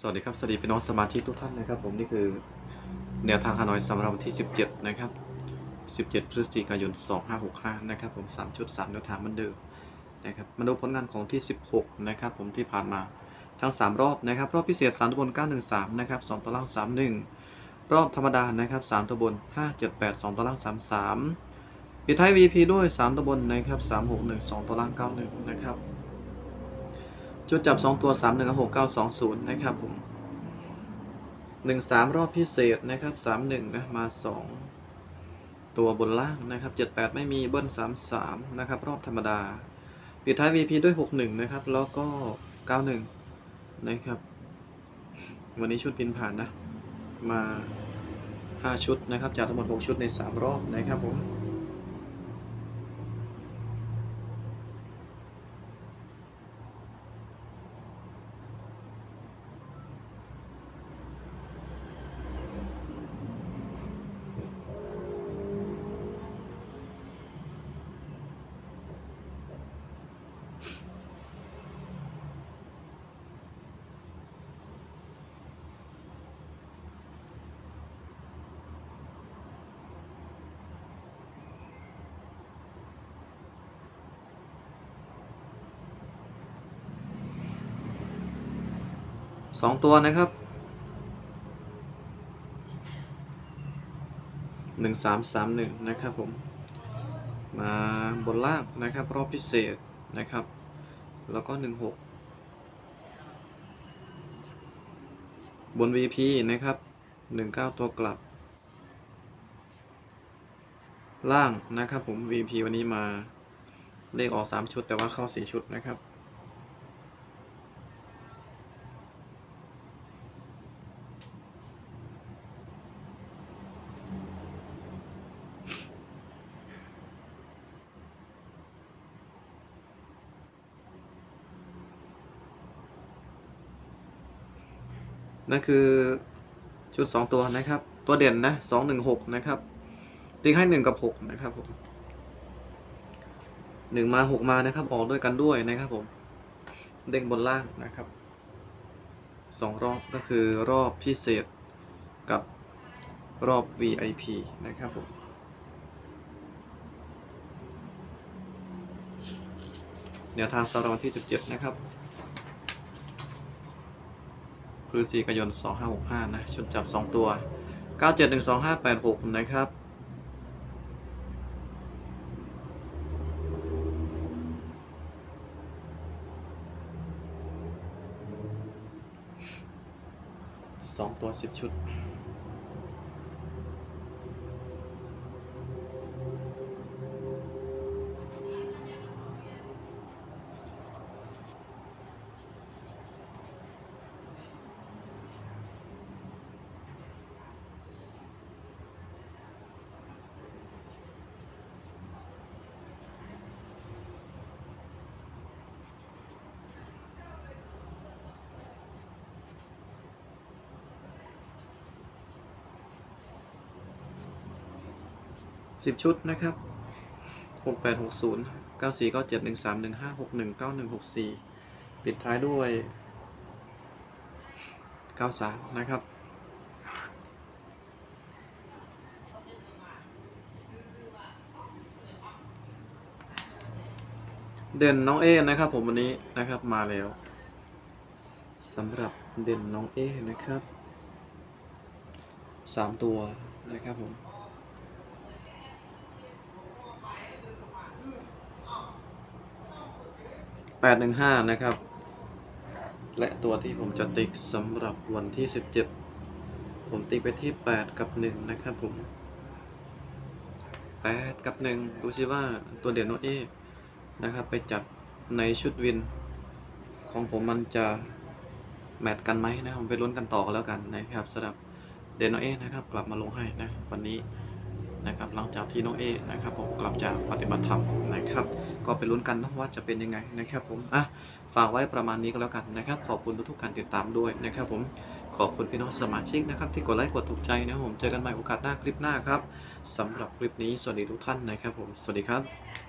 สวัสดีครับ สวัสดีพี่น้องสมาชิกทุกท่านนะครับ ผมนี่คือแนวทางฮานอยสำหรับวันที่ 17 นะครับ 17 พฤศจิกายน 2565 นะครับ ผม 3 ชุด 3 แนวทางมือนเดิมนะครับมาดูผลงานของที่ 16 นะครับ ผมที่ผ่านมาทั้ง 3 รอบนะครับ รอบพิเศษ 3ตัวบน 913 นะครับ 2ตัวล่าง 31 รอบธรรมดานะครับ 3ตัวบน 578 2ตัวล่าง 33ปิดท้าย VP ด้วย 3ตัวบนนะครับ 361 2ตัวล่าง 91 นะครับ จุดจับ 2 ตัว 3 1 6 9 2 0 นะครับผม 1 3 รอบพิเศษนะครับ 3 1 นะ มา 2 ตัวบนล่างนะครับ 7 8 ไม่มีเบิ้ล3 3 นะครับ รอบธรรมดา ปิดท้าย VP ด้วย 6 1 นะครับ แล้วก็ 9 1 นะครับ วันนี้ชุดพินผ่านนะ มา 5 ชุดนะครับ จากทั้งหมด 6 ชุดใน 3 รอบนะครับผม สองตัวนะครับหนึ่งสามสามหนึ่งนะครับผม มาบนล่างนะครับ รอบพิเศษนะครับ แล้วก็หนึ่งหกบน VP นะครับหนึ่งเก้าตัวกลับ ล่างนะครับผม VP วันนี้มาเลขออกสามชุดแต่ว่าเข้าสี่ชุดนะครับ นั่นคือชุดสองตัวนะครับ ตัวเด่นนะสองหนึ่งหกนะครับติ๊กให้หนึ่งกับหกนะครับผมหนึ่งมาหกมานะครับ ออกด้วยกันด้วยนะครับผม เด้งบนล่างนะครับสองรอบก็คือรอบพิเศษกับรอบ VIP นะครับผมแนวทางสำหรับวันที่ 17 นะครับ พฤศจิกายน 2565 นะชุดจับ 2 ตัว 971256 นะครับ สองตัวสิบชุด สิบชุดนะครับหกแปดหกศูนย์เก้าสี่เก้าเจ็ดหนึ่งสามหนึ่งห้าหกหนึ่งเก้าหนึ่งหกสี่ปิดท้ายด้วยเก้าสามนะครับเด่นน้องเอนะครับผมวันนี้นะครับมาแล้วสำหรับเด่นน้องเอนะครับสามตัวนะครับผม แปดหนึ่งห้านะครับ และตัวที่ผมจะติ๊กสำหรับวันที่สิบเจ็ดผมติ๊กไปที่แปดกับหนึ่งนะครับผมแปดกับหนึ่งดูสิว่าตัวเด่นโนเอนะครับ ไปจับในชุดวิน ของผมมันจะแมทกันไหมนะผมไปลุ้นกันต่อแล้วกันนะครับสำหรับเดนโนเอนะครับ กลับมาลงให้นะ วันนี้ นะครับหลังจากที่น้องเอนะครับผมกลับจากปฏิบัติธรรมนะครับ ก็ไปลุ้นกันนะว่าจะเป็นยังไงนะครับผมอะฝากไว้ประมาณนี้ก็แล้วกันนะครับ ขอบคุณทุกๆการติดตามด้วยนะครับผมขอบคุณพี่น้องสมาชิกนะครับที่กดไลค์กดถูกใจนะครับผมเจอกันใหม่โอกาสหน้าคลิปหน้าครับสำหรับคลิปนี้สวัสดีทุกท่านนะครับผมสวัสดีครับ